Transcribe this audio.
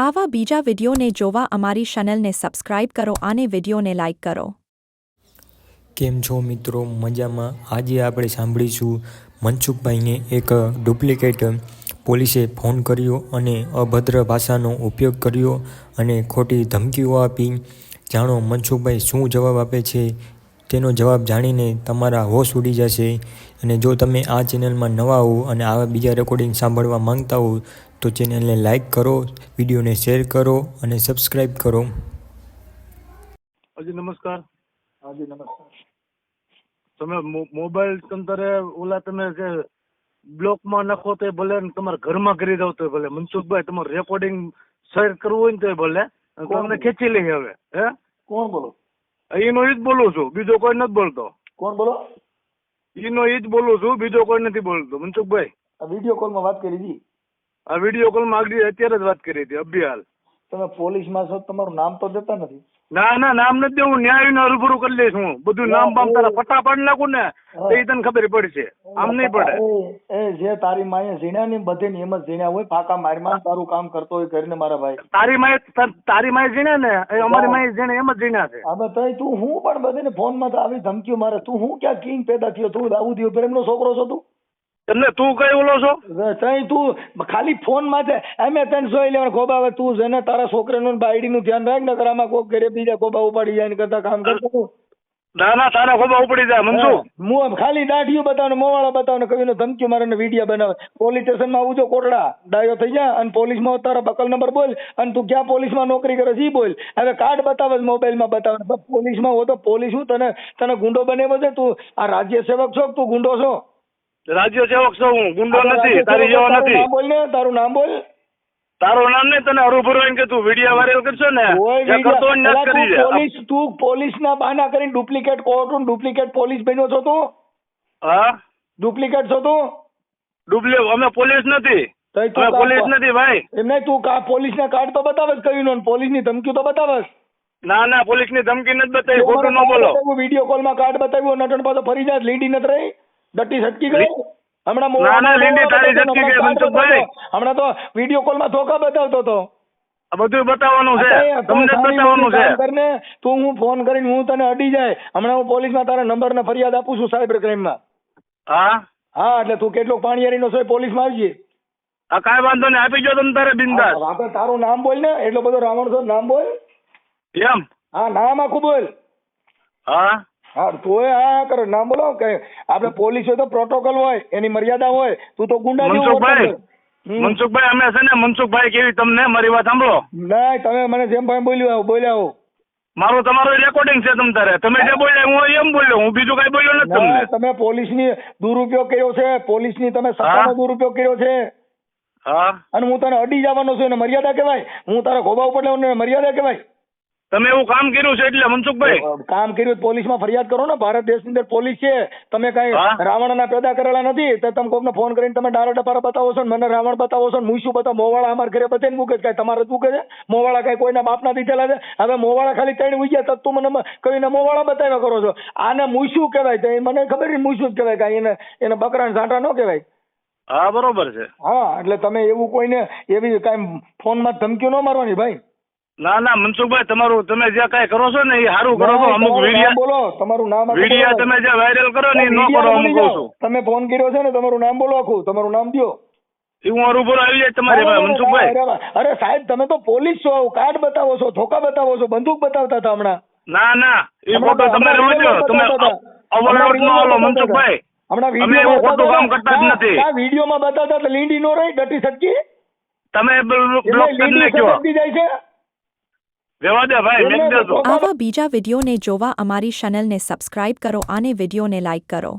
આવા બીજા વિડીયોને જોવા અમારી ચેનલને સબસ્ક્રાઇબ કરો અને વિડીયોને લાઇક કરો. કેમ છો મિત્રો? મજામાં? આજે આપણે સાંભળીશું મનસુખભાઈને એક ડુપ્લિકેટ પોલીસે ફોન કર્યો અને અભદ્ર ભાષાનો ઉપયોગ કર્યો અને ખોટી ધમકીઓ આપી. જાણો, મનસુખભાઈ શું જવાબ આપે છે? તેનો જવાબ જાણીને તમારા હોશ ઉડી જશે. અને જો તમે આ ચેનલમાં નવા હો અને આવા બીજા રેકોર્ડિંગ સાંભળવા માંગતા હો તો ચેનલને લાઈક કરો વિડીયોને શેર કરો અને સબસ્ક્રાઇબ કરો. હાજી નમસ્કાર. હાજી નમસ્કાર. તમે મો- મોબાઈલ તંતરે ઓલા તમે કે બ્લોકમાં નાખો તો ભલે તમારા ઘરમાં કરી દો તો ભલે. મનસુખભાઈ તમારું રેકોર્ડિંગ શેર કરવું હોય ને તો ભલે તમને ખેંચી લઈએ હવે. હે? કોણ બોલો? એનો ઈ જ બોલું છું. બીજો કોઈ નથી બોલતો. કોણ બોલો? ઈનો ઈ જ બોલું છું. બીજો કોઈ નથી બોલતો. મનસુખભાઈ. આ વીડિયો કોલમાં વાત કરી હતી આ વીડિયો કોલમાં આગળ અત્યારે જ વાત કરી હતી. અભિહાલ. તમે પોલીસમાં છો તમારું નામ તો દેતા નથી. ના ના નામ નથી દેવું ન્યાય ને રૂબરૂ કરી લઈશ હું. બધું નામ બામ તારા પટ્ટા પાડી નાખું ને તો એ તને ખબર પડશે. આમ નહીં પડે. એ જે તારી માએ ઝીણ્યા ને બધે નિયમ જ ઝીણ્યા હોય ફાકા મારમાં તારું કામ કરતો હોય કરીને મારા ભાઈ. તારી માય તારી માય ઝીણ્યા ને એ અમારી માય જીણે એમ જ ઝીણ્યા છે. હવે તો તું હું પણ બધાને ફોનમાં તો આવી ધમકીઓ મારે. તું હું ક્યાં કિંગ પેદા થયો? તું દાઉદી ઉપર એમનો છોકરો છો તું? એટલે તું કઈ ઓલો છો? તઈ તું ખાલી ફોનમાં છે એમે તને જોઈ લેવાનું. ખોબા હવે તું છે ને તારા છોકરાનું બાયડી નું ધ્યાન રાખ ને આમાં કોક ઘરે બીજા ખોબા ઉપાડી જાય ને કરતા કામ કરતો ના ના તારા ખોબા ઉપડી જાય મનસુ મું ખાલી દાઢીઓ બતાવને મોવાળા બતાવને કવિનો ધમકી મારે વીડિયો બનાવે. પોલીસ સ્ટેશનમાં આવજો કોટડા ડાયો થઈ જા અને પોલીસમાં તારા બકલ નંબર બોલ અને તું ક્યાં પોલીસમાં નોકરી કરે છે બોલ. હવે કાર્ડ બતાવે મોબાઈલમાં બતાવે ને માં હો તો પોલીસ હું તને તને ગુંડો બનાવ્યો છે? તું આ રાજ્ય સેવક છો તું ગુંડો છો? રાજ્ય સેવક છું હું ગુંડો નથી તારી જેવો નથી. બોલ ને તારું નામ બોલ. તારું નામ નહીં તને હરુભરું એમ કે તું વીડિયો વાયરલ કરશો ને કોઈ કરતો હોય ને પેલા કરી તું દે. પોલીસ તું પોલીસના બહાના કરીને ડુપ્લિકેટ કોર્ટ ડુપ્લિકેટ પોલીસ બન્યો છો તું? હા? ડુપ્લિકેટ છો તું? ડુપ્લે અમે પોલીસ નથી. અમે પોલીસ નથી ભાઈ. એમને તું કા પોલીસ ને કાર્ડ તો બતાવે જ કયું નો પોલીસની ધમકી તો બતાવે ના ના પોલીસની ધમકી નથી બતાવી ખોટું ન બોલો. કાર્ડ કોલમાં કાર્ડ બતાવ્યું નટણ પાછો ફરી જાય લીડી નથી રહી. ડટ્ટી છટકી ગઈ? હમણાં ના, ના, લીંડી તારી છટકી ગઈ, મનસુખભાઈ. હમણાં તો વીડિયો કોલમાં ધોકા બતાવતો હતો. બધું બતાવવાનું છે. તમને બતાવવાનું છે. કરને. તું હું ફોન કરીને હું તને અડી જાય. હમણાં હું પોલીસમાં તારા નંબર ને ફરિયાદ આપું છું સાયબર ક્રાઇમમાં હા? હા એટલે તું કેટલો પાણીયારીનો છો એ પોલીસમાં આવજે. આ કાંઈ વાંધો નહીં આપી જો તમે તારે બિંદાસ. આપણે તારું નામ બોલ ને. એટલો બધો રાવણ છો નામ બોલ. એમ? હા નામ આખું બોલ. હા? હા તોય હા કરે ના બોલો કે આપણે પોલીસ હોય તો પ્રોટોકોલ હોય એની મર્યાદા હોય તું તો ગુંડા મનસુખભાઈ. મનસુખભાઈ અમે છે ને મનસુખભાઈ કેવી તમને મારી વાત સાંભળો. નહીં તમે મને જેમ ભાઈ બોલ્યો બોલ્યા હો મારું તમારું રેકોર્ડિંગ છે તમ તારે. તમે જે બોલ્યા હું એમ બોલ્યો હું બીજું કઈ બોલ્યો નથી તમને. ના, તમે પોલીસની દુરુપયોગ કર્યો છે પોલીસની તમે સત્તાનો. દુરુપયોગ કર્યો છે. હા. અને હું તને અડી જવાનો છું એને મર્યાદા કહેવાય. હું તારા ખોબા ઉપર લેવાનું મર્યાદા કહેવાય. તમે એવું કામ કર્યું છે એટલે મનસુખભાઈ? કામ કર્યું પોલીસમાં ફરિયાદ કરો ને ભારત દેશની અંદર પોલીસ છે. તમે કઈ રાવણ રાવણના પેદા કરેલા નથી તો તમે કોકને ફોન કરીને તમે ડારા ડપારા બતાવો છો મને રાવણ બતાવો છો ને હું શું બતાવો? મોવાળા અમારા ઘરે બધે મૂકે છે તમારે જ મૂકે છે? મોવાળા કઈ કોઈના બાપના દીધેલા છે? હવે મોવાળા ખાલી ત્રણ ઉગ્યા તો તું મને કહીને મોવાળા બતાવ્યા કરો છો. આને મૂસું કહેવાય? તો મને ખબર નહીં મૂછું જ કહેવાય? કાંઈ એને એને બકરાને સાંટા ન કહેવાય? હા બરોબર છે. હા એટલે તમે એવું કોઈને એવી કાંઈ ફોનમાં ધમકીઓ ન મારવાની ભાઈ. ના ના મનસુખભાઈ તમારું તમે જે કઈ કરો છો ને એ સારું કરો છો અમુક તમારું બોલો તમારું નામ આખું તમે જે વાયરલ કરો ને એ ન કરો હું કહું છું તમે ફોન કર્યો છે ને તમારું નામ બોલો આખું તમારું નામ દો એ હું રૂબરૂ આવી જાય તમારી મનસુખભાઈ. અરે, સાહેબ તમે તો પોલીસ છો કાર્ડ બતાવો છો ધોકા બતાવો છો બંદૂક બતાવતા હતા હમણાં. ના ના એ ફોટો તમે video તમે બતાવતા નો આલો મનસુખભાઈ. હમણાં વીડિયો ખોટું કામ કરતા જ નથી. વિડીયોમાં બતાવતા તો લીંડી નો રહી ડટી સટકી? તમે બ્લોક કરી લીંડી નાખ્યો જાય છે રહેવા દે ભાઈ મેક એમને દેજો તો- આવા બીજા વિડીયોને જોવા અમારી ચેનલને સબસ્ક્રાઇબ કરો અને વિડીયોને લાઇક કરો.